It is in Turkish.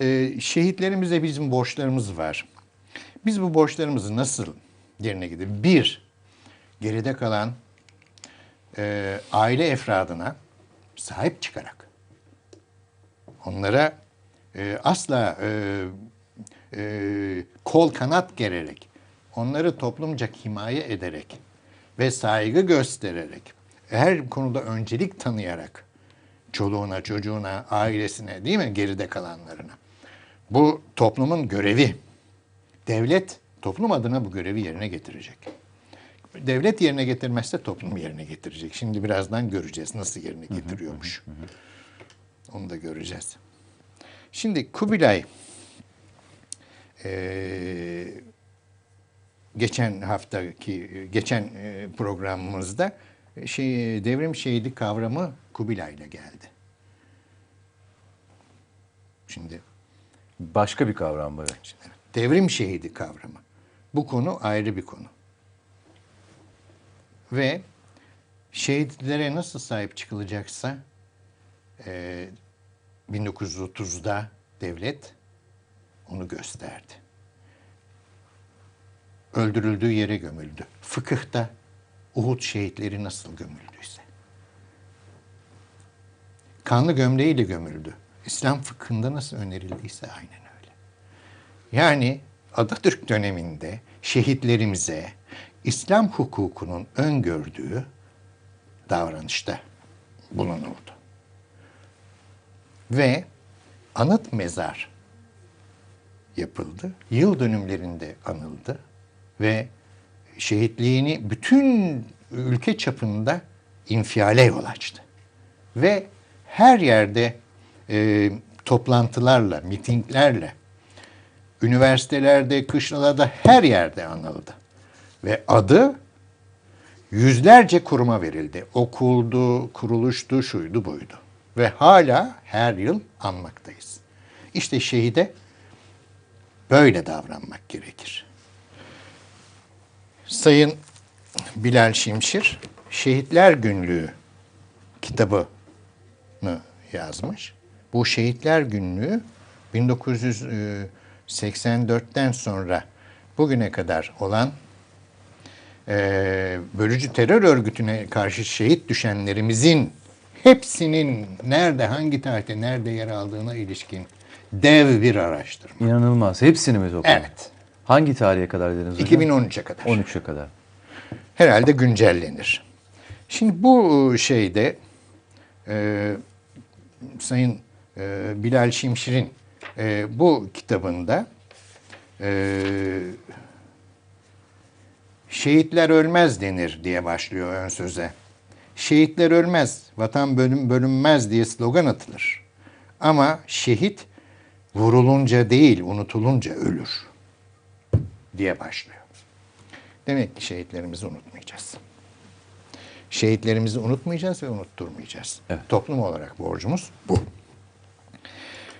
e, şehitlerimize bizim borçlarımız var. Biz bu borçlarımızı nasıl yerine getiririz? Bir, geride kalan e, aile efradına sahip çıkarak onlara e, asla e, e, kol kanat gererek, onları toplumca himaye ederek ve saygı göstererek, her konuda öncelik tanıyarak çoluğuna, çocuğuna, ailesine değil mi geride kalanlarına. Bu toplumun görevi. Devlet toplum adına bu görevi yerine getirecek. Devlet yerine getirmezse toplum yerine getirecek. Şimdi birazdan göreceğiz nasıl yerine getiriyormuş. Onu da göreceğiz. Şimdi Kubilay eee, geçen haftaki geçen e, programımızda şey devrim şehidi kavramı Kubilay'la geldi. Şimdi Başka bir kavram evet. devrim şehidi kavramı. Bu konu ayrı bir konu. Ve şehitlere nasıl sahip çıkılacaksa e, 1930'da devlet onu gösterdi. Öldürüldüğü yere gömüldü. Fıkıhta Uhud şehitleri nasıl gömüldüyse. Kanlı gömleğiyle gömüldü. İslam fıkhında nasıl önerildiyse aynen öyle. Yani Atatürk döneminde şehitlerimize İslam hukukunun öngördüğü davranışta bulunuldu. Ve anıt mezar yapıldı. Yıl dönümlerinde anıldı ve şehitliğini bütün ülke çapında infiale yol açtı. Ve her yerde e, toplantılarla, mitinglerle, üniversitelerde, kışlalarda her yerde anıldı. Ve adı yüzlerce kuruma verildi. Okuldu, kuruluştu, şuydu, buydu. Ve hala her yıl anmaktayız. İşte şehide böyle davranmak gerekir. Sayın Bilal Şimşir, Şehitler Günlüğü kitabını yazmış. Bu Şehitler Günlüğü 1984'ten sonra bugüne kadar olan eee, bölücü terör örgütüne karşı şehit düşenlerimizin hepsinin nerede, hangi tarihte, nerede yer aldığına ilişkin dev bir araştırma. İnanılmaz. Hepsini mi topladın? Evet. Hangi tarihe kadar dediniz hocam? 2013'e kadar. 13'e kadar. herhalde güncellenir. Şimdi bu şeyde e, Sayın e, Bilal Şimşir'in e, bu kitabında e, şehitler ölmez denir diye başlıyor ön söze. Şehitler ölmez, vatan bölüm bölünmez diye slogan atılır. Ama şehit vurulunca değil, unutulunca ölür diye başlıyor. Demek ki şehitlerimizi unutmayacağız. Şehitlerimizi unutmayacağız ve unutturmayacağız. Evet. Toplum olarak borcumuz bu.